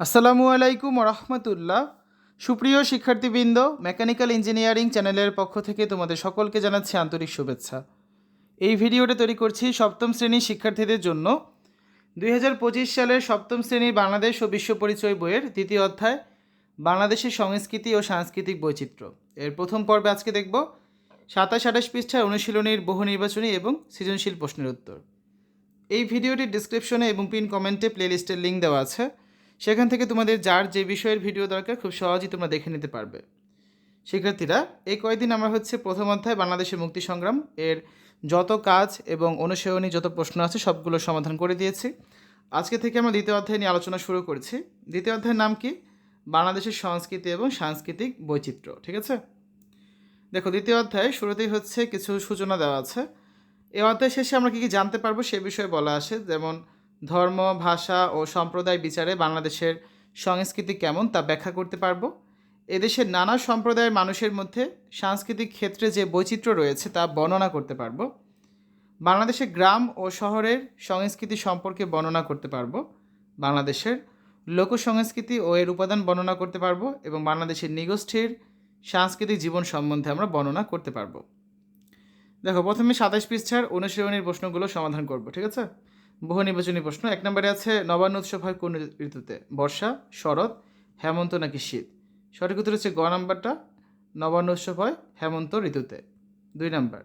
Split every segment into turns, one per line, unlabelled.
আসসালামু আলাইকুম রহমতুল্লাহ সুপ্রিয় শিক্ষার্থীবৃন্দ, মেকানিক্যাল ইঞ্জিনিয়ারিং চ্যানেলের পক্ষ থেকে তোমাদের সকলকে জানাচ্ছি আন্তরিক শুভেচ্ছা। এই ভিডিওটা তৈরি করছি সপ্তম শ্রেণির শিক্ষার্থীদের জন্য। দুই হাজার পঁচিশ সালের সপ্তম শ্রেণির বাংলাদেশ ও বিশ্ব পরিচয় বইয়ের দ্বিতীয় অধ্যায়, বাংলাদেশের সংস্কৃতি ও সাংস্কৃতিক বৈচিত্র্য। এর প্রথম পর্বে আজকে দেখব সাতাশ আঠাশ পৃষ্ঠায় অনুশীলনীর বহু নির্বাচনী এবং সৃজনশীল প্রশ্নের উত্তর। এই ভিডিওটির ডিসক্রিপশনে এবং পিন কমেন্টে প্লেলিস্টের লিঙ্ক দেওয়া আছে। সেখান থেকে তোমাদের যার যে বিষয়ের ভিডিও দরকার, খুব সহজেই তোমরা দেখে নিতে পারবে। শিক্ষার্থীরা, এই কয়েকদিন আমরা হচ্ছে প্রথম অধ্যায় বাংলাদেশের মুক্তি সংগ্রাম, এর যত কাজ এবং অনুশীলনী, যত প্রশ্ন আছে সবগুলো সমাধান করে দিয়েছি। আজকে থেকে আমরা দ্বিতীয় অধ্যায় নিয়ে আলোচনা শুরু করছি। দ্বিতীয় অধ্যায়ের নাম কি? বাংলাদেশের সংস্কৃতি এবং সাংস্কৃতিক বৈচিত্র্য, ঠিক আছে? দেখো, দ্বিতীয় অধ্যায় শুরুতেই হচ্ছে কিছু সূচনা দেওয়া আছে। এই অধ্যায় শেষে আমরা কী কী জানতে পারব সে বিষয়ে বলা আসে যেমন ধর্ম, ভাষা ও সম্প্রদায় বিচারে বাংলাদেশের সংস্কৃতি কেমন তা ব্যাখ্যা করতে পারব। এদেশের নানা সম্প্রদায়ের মানুষের মধ্যে সাংস্কৃতিক ক্ষেত্রে যে বৈচিত্র্য রয়েছে তা বর্ণনা করতে পারব। বাংলাদেশের গ্রাম ও শহরের সংস্কৃতি সম্পর্কে বর্ণনা করতে পারব। বাংলাদেশের লোক সংস্কৃতি ও এর উপাদান বর্ণনা করতে পারব এবং বাংলাদেশের নিগোষ্ঠীর সাংস্কৃতিক জীবন সম্বন্ধে আমরা বর্ণনা করতে পারব। দেখো, প্রথমে সাতাশ পৃষ্ঠার অনুশীলনীর প্রশ্নগুলো সমাধান করব, ঠিক আছে? বহু নির্বাচনী প্রশ্ন। এক নম্বরে আছে, নবান্ন উৎসব হয় কোন ঋতুতে? বর্ষা, শরৎ, হেমন্ত নাকি শীত? সঠিক উত্তর হচ্ছে গ নাম্বারটা, নবান্ন উৎসব হয় হেমন্ত ঋতুতে। দুই নাম্বার,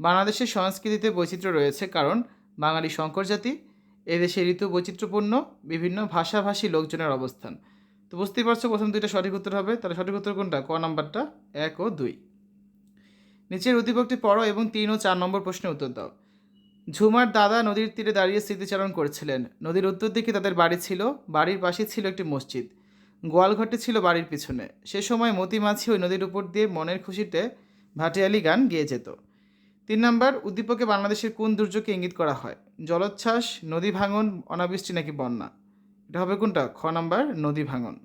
বাংলাদেশের সংস্কৃতিতে বৈচিত্র্য রয়েছে কারণ বাঙালি শঙ্কর জাতি, এদেশে ঋতু বৈচিত্র্যপূর্ণ, বিভিন্ন ভাষাভাষী লোকজনের অবস্থান। তো বুঝতেই পারছ, প্রথম দুইটা সঠিক উত্তর হবে, তাহলে সঠিক উত্তর কোনটা? ক নাম্বারটা, এক ও দুই। নিচের উদ্দীপকটি পড়ো এবং তিন ও চার নম্বর প্রশ্নের উত্তর দাও। ঝুমার দাদা নদীর তীরে দাঁড়িয়ে স্মৃতিচারণ করছিলেন। নদীর উত্তর দিকে তাদের বাড়ি ছিল। বাড়ির পাশে ছিল একটি মসজিদ। গোয়ালঘরটি ছিল বাড়ির পিছনে। সে সময় মতি মাছি ওই নদীর উপর দিয়ে মনের খুশিতে ভাটিয়ালি গান গেয়ে যেত। তিন নম্বর, উদ্দীপকে বাংলাদেশের কোন দুর্যোগকে ইঙ্গিত করা হয়? জলোচ্ছ্বাস, নদী ভাঙন, অনাবৃষ্টি নাকি বন্যা? এটা হবে কোনটা? খ নাম্বার, নদী ভাঙন।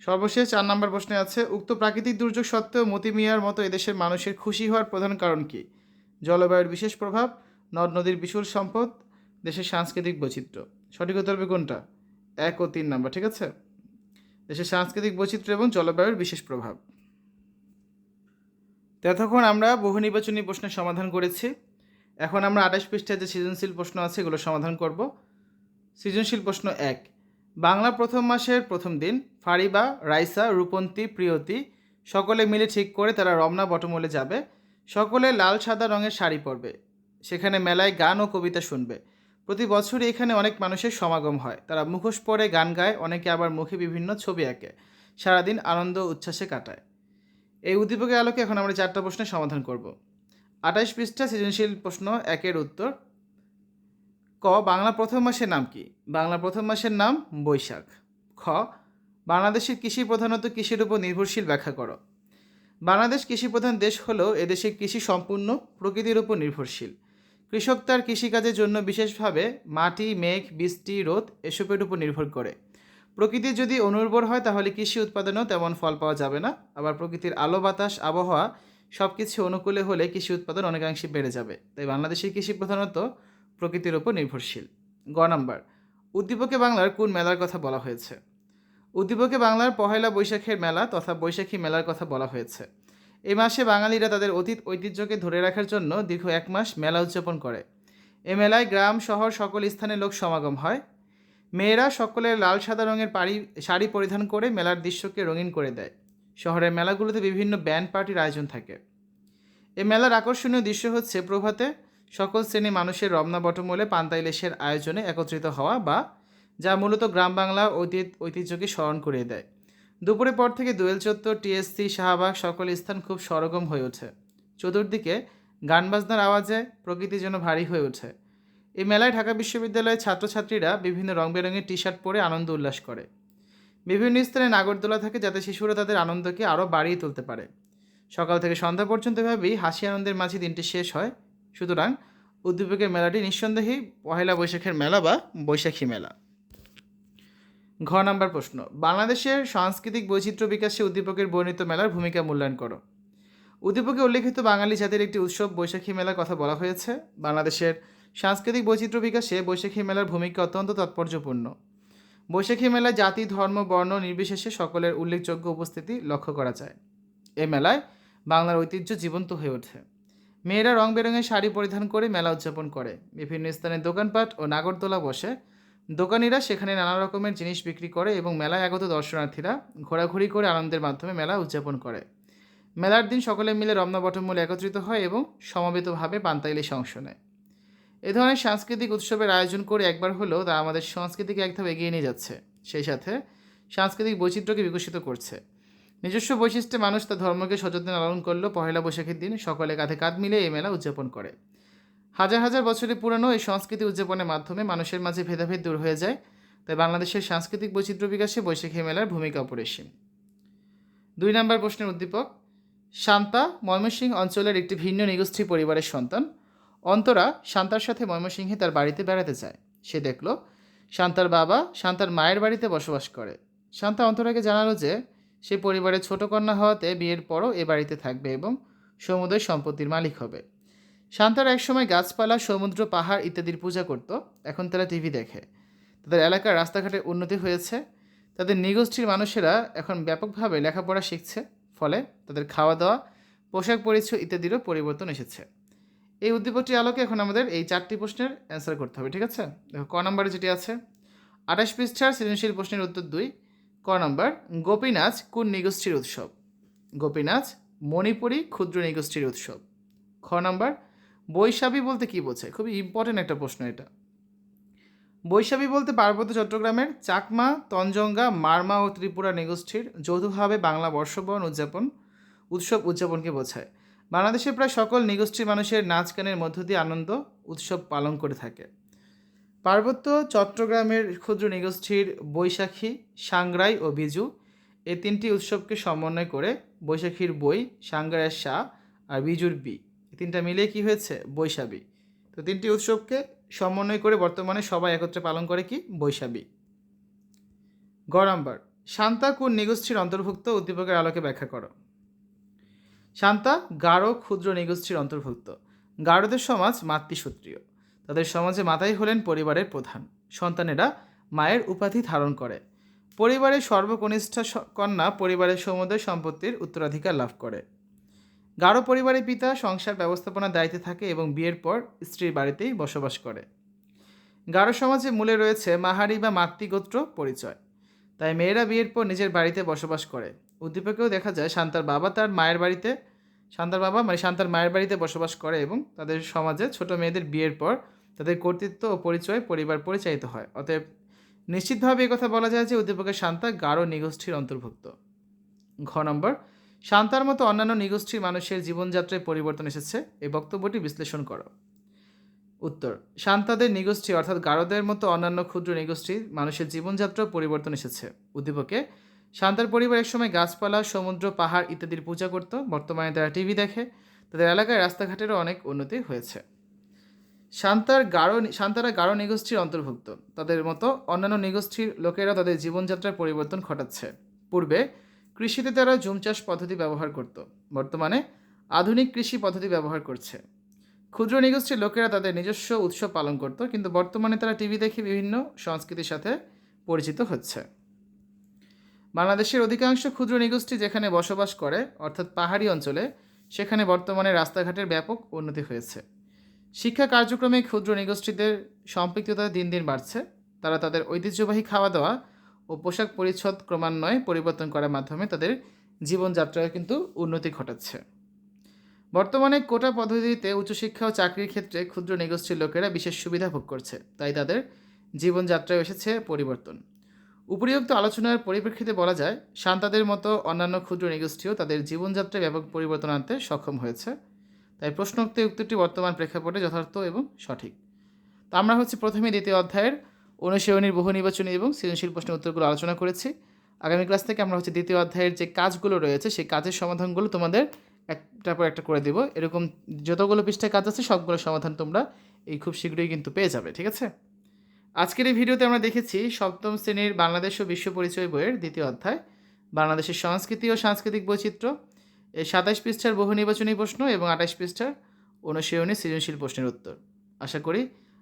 সর্বশেষ চার নম্বর প্রশ্নে আছে, উক্ত প্রাকৃতিক দুর্যোগ সত্ত্বেও মতি মিয়ার মতো এদেশের মানুষের খুশি হওয়ার প্রধান কারণ কি? জলবায়ুর বিশেষ প্রভাব, নদ নদীর বিশুল সম্পদ, দেশের সাংস্কৃতিক বৈচিত্র্য। সঠিক উত্তর হবে কোনটা? এক ও তিন নাম্বার, ঠিক আছে? দেশের সাংস্কৃতিক বৈচিত্র্য এবং জলবায়ুর বিশেষ প্রভাব। তো এতক্ষণ আমরা বহু নির্বাচনী প্রশ্নের সমাধান করেছি। এখন আমরা আঠাশ পৃষ্ঠায় যে সৃজনশীল প্রশ্ন আছে, এগুলো সমাধান করব। সৃজনশীল প্রশ্ন এক, বাংলা প্রথম মাসের প্রথম দিন, ফারিবা, রাইসা, রূপন্তী, প্রিয়তি সকলে মিলে ঠিক করে তারা রমনা বটমূলে যাবে। সকলে লাল সাদা রঙের শাড়ি পরবে। সেখানে মেলায় গান ও কবিতা শুনবে। প্রতি বছরই এখানে অনেক মানুষের সমাগম হয়। তারা মুখোশ পরে গান গায়, অনেকে আবার মুখে বিভিন্ন ছবি আঁকে। সারাদিন আনন্দ উচ্ছ্বাসে কাটায়। এই উদ্দীপকের আলোকে এখন আমরা চারটা প্রশ্নের সমাধান করব। আঠাইশ পৃষ্ঠা সৃজনশীল প্রশ্ন একের উত্তর। ক, বাংলা প্রথম মাসের নাম কি? বাংলা প্রথম মাসের নাম বৈশাখ। খ, বাংলাদেশের কৃষি প্রধানত কৃষির উপর নির্ভরশীল ব্যাখ্যা করো। বাংলাদেশ কৃষিপ্রধান দেশ হলেও এদেশে কৃষি সম্পূর্ণ প্রকৃতির উপর নির্ভরশীল। কৃষক তার কৃষিকাজের জন্য বিশেষভাবে মাটি, মেঘ, বৃষ্টি, রোদ এসবের উপর নির্ভর করে। প্রকৃতি যদি অনুর্বর হয় তাহলে কৃষি উৎপাদনেও তেমন ফল পাওয়া যাবে না। আবার প্রকৃতির আলো, বাতাস, আবহাওয়া সব কিছু অনুকূলে হলে কৃষি উৎপাদন অনেকাংশে বেড়ে যাবে। তাই বাংলাদেশের কৃষি প্রধানত প্রকৃতির উপর নির্ভরশীল। গ নাম্বার, উদ্দীপকে বাংলার কোন মেলার কথা বলা হয়েছে? উদ্দীপকে বাংলার পহেলা বৈশাখের মেলা তথা বৈশাখী মেলার কথা বলা হয়েছে। এই মাসে বাঙালিরা তাদের অতীত ঐতিহ্যকে ধরে রাখার জন্য দীর্ঘ এক মাস মেলা উদযাপন করে। এ মেলায় গ্রাম, শহর, সকল স্থানে লোক সমাগম হয়। মেয়েরা সকলের লাল, সাদা রঙের পাড়ি, শাড়ি পরিধান করে মেলার দৃশ্যকে রঙিন করে দেয়। শহরের মেলাগুলোতে বিভিন্ন ব্যান্ড পার্টির আয়োজন থাকে। এ মেলার আকর্ষণীয় দৃশ্য হচ্ছে প্রভাতে সকল শ্রেণি মানুষের রমনা বটমূলে পান্তা ইলিশের আয়োজনে একত্রিত হওয়া বা যা মূলত গ্রাম বাংলা ঐতিহ্য ঐতিহ্যকে স্মরণ করিয়ে দেয়। দুপুরের পর থেকে দোয়েল চত্বর, টিএসসি, শাহবাগ সকল স্থান খুব সরগম হয়ে ওঠে। চতুর্দিকে গান বাজনার আওয়াজে প্রকৃতি যেন ভারী হয়ে ওঠে। এই মেলায় ঢাকা বিশ্ববিদ্যালয়ের ছাত্রছাত্রীরা বিভিন্ন রং বেরঙের টি শার্ট পরে আনন্দ উল্লাস করে। বিভিন্ন স্থানে নাগরদোলা থাকে যাতে শিশুরা তাদের আনন্দকে আরও বাড়িয়ে তুলতে পারে। সকাল থেকে সন্ধ্যা পর্যন্ত এভাবেই হাসি আনন্দের মাঝে দিনটি শেষ হয়। সুতরাং উদ্দীপকের মেলাটি নিঃসন্দেহেই পহেলা বৈশাখের মেলা বা বৈশাখী মেলা। ঘ নাম্বার প্রশ্ন, বাংলাদেশের সাংস্কৃতিক বৈচিত্র্য বিকাশে উদ্দীপকের বর্ণিত মেলার ভূমিকা মূল্যায়ন করো। উদ্দীপকে উল্লেখিত বাঙালি জাতির একটি উৎসব বৈশাখী মেলার কথা বলা হয়েছে। বাংলাদেশের সাংস্কৃতিক বৈচিত্র্য বিকাশে বৈশাখী মেলার ভূমিকা অত্যন্ত তাৎপর্যপূর্ণ। বৈশাখী মেলায় জাতি, ধর্ম, বর্ণ নির্বিশেষে সকলের উল্লেখযোগ্য উপস্থিতি লক্ষ্য করা যায়। এ মেলায় বাংলার ঐতিহ্য জীবন্ত হয়ে ওঠে। মেয়েরা রং বেরঙের শাড়ি পরিধান করে মেলা উদযাপন করে। বিভিন্ন স্থানে দোকানপাট ও নাগরদোলা বসে দোকানিরা সেখানে নানা রকমের জিনিস বিক্রি করে এবং মেলায় আগত দর্শনার্থীরা ঘোরাঘুরি করে আনন্দের মাধ্যমে মেলা উদযাপন করে। মেলার দিন সকলে মিলে রমনা বটমূলে একত্রিত হয় এবং সমবেতভাবে পান্তা ইলিশে অংশ নেয়। এ ধরনের সাংস্কৃতিক উৎসবের আয়োজন করে একবার হলেও তা আমাদের সংস্কৃতিকে এক ধাপ এগিয়ে নিয়ে যাচ্ছে। সেই সাথে সাংস্কৃতিক বৈচিত্র্যকে বিকশিত করছে। নিজস্ব বৈশিষ্ট্যে মানুষ তার ধর্মকে সচেতন লালন করলেও পহেলা বৈশাখের দিন সকলে কাঁধে কাঁধ মিলে এই মেলা উদযাপন করে। হাজার হাজার বছরের পুরনো এই সংস্কৃতি উদযাপনের মাধ্যমে মানুষের মাঝে ভেদাভেদ দূর হয়ে যায়। তাই বাংলাদেশের সাংস্কৃতিক বৈচিত্র্য বিকাশে বৈশাখী মেলার ভূমিকা অপরিসীম। দুই নম্বর প্রশ্নের উদ্দীপক, শান্তা ময়মনসিংহ অঞ্চলের একটি ভিন্ন নিগোষ্ঠী পরিবারের সন্তান। অন্তরা শান্তার সাথে ময়মনসিংহে তার বাড়িতে বেড়াতে যায়। সে দেখল, শান্তার বাবা শান্তার মায়ের বাড়িতে বসবাস করে। শান্তা অন্তরাকে জানালো যে, সে পরিবারের ছোট কন্যা হওয়াতে বিয়ের পরও এ বাড়িতে থাকবে এবং সমুদয় সম্পত্তির মালিক হবে। শান্তারা একসময় গাছপালা, সমুদ্র, পাহাড় ইত্যাদির পূজা করত। এখন তারা টিভি দেখে। তাদের এলাকার রাস্তাঘাটের উন্নতি হয়েছে। তাদের নিগোষ্ঠীর মানুষেরা এখন ব্যাপকভাবে লেখাপড়া শিখছে। ফলে তাদের খাওয়া দাওয়া পোশাক পরিচ্ছদ ইত্যাদিরও পরিবর্তন এসেছে। এই উদ্দীপকটির আলোকে এখন আমাদের এই চারটি প্রশ্নের অ্যান্সার করতে হবে, ঠিক আছে? দেখো, ক নম্বরে যেটি আছে, আঠাশ পৃষ্ঠার সৃজনশীল প্রশ্নের উত্তর দুই। ক নম্বর গোপী নাচ কোন নিগোষ্ঠীর উৎসব? গোপী নাচ মণিপুরী ক্ষুদ্র নিগোষ্ঠীর উৎসব। খ নম্বর বৈশাখী বলতে কী বোঝায়? খুবই ইম্পর্টেন্ট একটা প্রশ্ন এটা। বৈশাখী বলতে পার্বত্য চট্টগ্রামের চাকমা তঞ্জঙ্গা মারমা ও ত্রিপুরা নিগোষ্ঠীর যৌথভাবে বাংলা বর্ষবরণ উদযাপন, উৎসব উদযাপনকে বোঝায়। বাংলাদেশের প্রায় সকল নিগোষ্ঠীর মানুষের নাচ গানের মধ্য দিয়ে আনন্দ, উৎসব পালন করে থাকে। পার্বত্য চট্টগ্রামের ক্ষুদ্র নিগোষ্ঠীর বৈশাখী, সাংগ্রাই ও বিজু এই তিনটি উৎসবকে সমন্বয় করে বৈশাখীর বই সাংগ্রায়ের সা আর বিজুর বি। তিনটা মিলিয়ে কি হয়েছে? বৈশাখী। তো তিনটি উৎসবকে সমন্বয় করে বর্তমানে সবাই একত্রে পালন করে কি? বৈশাখী। গ নম্বর, শান্তা কোন নিগোষ্ঠীর অন্তর্ভুক্ত? উদ্দীপকের আলোকে ব্যাখ্যা করো। শান্তা, গাঢ়, ক্ষুদ্র নিগোষ্ঠীর অন্তর্ভুক্ত। গাঢ়দের সমাজ মাতৃসূত্রীয়। তাদের সমাজে মাতাই হলেন পরিবারের প্রধান। সন্তানেরা মায়ের উপাধি ধারণ করে। পরিবারের সর্বকনিষ্ঠা কন্যা পরিবারের সমুদয় সম্পত্তির উত্তরাধিকার লাভ করে। গাঢ় পরিবারের পিতা সংসার ব্যবস্থাপনার দায়িত্বে থাকে এবং বিয়ের পর স্ত্রীর বাড়িতেই বসবাস করে। গাঢ় সমাজে মূলে রয়েছে মাহারি বা মাতৃগোত্র পরিচয়। তাই মেয়েরা বিয়ের পর নিজের বাড়িতে বসবাস করে। উদ্দীপকেও দেখা যায় শান্তার বাবা তার মায়ের বাড়িতে, শান্তার বাবা মানে শান্তার মায়ের বাড়িতে বসবাস করে এবং তাদের সমাজে ছোট মেয়েদের বিয়ের পর তাদের কর্তৃত্ব ও পরিচয় পরিবার পরিচালিত হয়। অতএব নিশ্চিতভাবে কথা বলা যায় যে উদ্দীপকের শান্তা গাঢ় নিগোষ্ঠীর অন্তর্ভুক্ত। ঘ নম্বর শান্তার মতো অন্যান্য নিগোষ্ঠীর মানুষের জীবনযাত্রায় পরিবর্তন এসেছে। এই বক্তব্যটি বিশ্লেষণ করো। উত্তর, শান্তাদের নিগোষ্ঠী অর্থাৎ গারদের মতো অন্যান্য ক্ষুদ্র নিগোষ্ঠীর মানুষের জীবনযাত্রা পরিবর্তন এসেছে। উদ্দীপকে, শান্তার পরিবার একসময় গাছপালা, সমুদ্র, পাহাড় ইত্যাদির পূজা করত, বর্তমানে তারা টিভি দেখে। তাদের এলাকায় রাস্তাঘাটেরও অনেক উন্নতি হয়েছে। শান্তার গাঢ় শান্তারা গাঢ় নিগোষ্ঠীর অন্তর্ভুক্ত। তাদের মতো অন্যান্য নিগোষ্ঠীর লোকেরা তাদের জীবনযাত্রার পরিবর্তন ঘটাচ্ছে। পূর্বে কৃষিতে তারা জুম চাষ পদ্ধতি ব্যবহার করত। বর্তমানে আধুনিক কৃষি পদ্ধতি ব্যবহার করছে। ক্ষুদ্র নিগোষ্ঠীর লোকেরা তাদের নিজস্ব উৎসব পালন করত, কিন্তু বর্তমানে তারা টিভি দেখে বিভিন্ন সংস্কৃতির সাথে পরিচিত হচ্ছে। বাংলাদেশের অধিকাংশ ক্ষুদ্র নিগোষ্ঠী যেখানে বসবাস করে, অর্থাৎ পাহাড়ি অঞ্চলে, সেখানে বর্তমানে রাস্তাঘাটের ব্যাপক উন্নতি হয়েছে। শিক্ষা কার্যক্রমে ক্ষুদ্র নিগোষ্ঠীদের সম্পৃক্ততা দিন দিন বাড়ছে। তারা তাদের ঐতিহ্যবাহী খাওয়া দাওয়া ও পোশাক পরিচ্ছদ ক্রমান্বয়ে পরিবর্তন করার মাধ্যমে তাদের জীবনযাত্রায় কিন্তু উন্নতি ঘটাচ্ছে বর্তমানে কোটা পদ্ধতিতে উচ্চশিক্ষা ও চাকরির ক্ষেত্রে ক্ষুদ্র নিগোষ্ঠীর লোকেরা বিশেষ সুবিধা ভোগ করছে, তাই তাদের জীবনযাত্রায় এসেছে পরিবর্তন। উপরিউক্ত আলোচনার পরিপ্রেক্ষিতে বলা যায় শান্তাদের মতো অন্যান্য ক্ষুদ্র নিগোষ্ঠীও তাদের জীবনযাত্রায় ব্যাপক পরিবর্তন আনতে সক্ষম হয়েছে। তাই প্রশ্নোক্ত উত্তরটি বর্তমান প্রেক্ষাপটে যথার্থ এবং সঠিক। তো আমরা হচ্ছে প্রথমে দ্বিতীয় অধ্যায়ের অনুশীলনীর বহু নির্বাচনী এবং সৃজনশীল প্রশ্নের উত্তরগুলো আলোচনা করেছি। আগামী ক্লাস থেকে আমরা হচ্ছে দ্বিতীয় অধ্যায়ের যে কাজগুলো রয়েছে, সেই কাজের সমাধানগুলো তোমাদের একটার পর একটা করে দেব। এরকম যতগুলো পৃষ্ঠায় কাজ আছে, সবগুলো সমাধান তোমরা এই খুব শীঘ্রই কিন্তু পেয়ে যাবে, ঠিক আছে? আজকের এই ভিডিওতে আমরা দেখেছি সপ্তম শ্রেণির বাংলাদেশ ও বিশ্ব পরিচয় বইয়ের দ্বিতীয় অধ্যায়, বাংলাদেশের সংস্কৃতি ও সাংস্কৃতিক বৈচিত্র্য এই সাতাশ পৃষ্ঠার বহু নির্বাচনী প্রশ্ন এবং আঠাশ পৃষ্ঠার অনুশীলনী সৃজনশীল প্রশ্নের উত্তর। আশা করি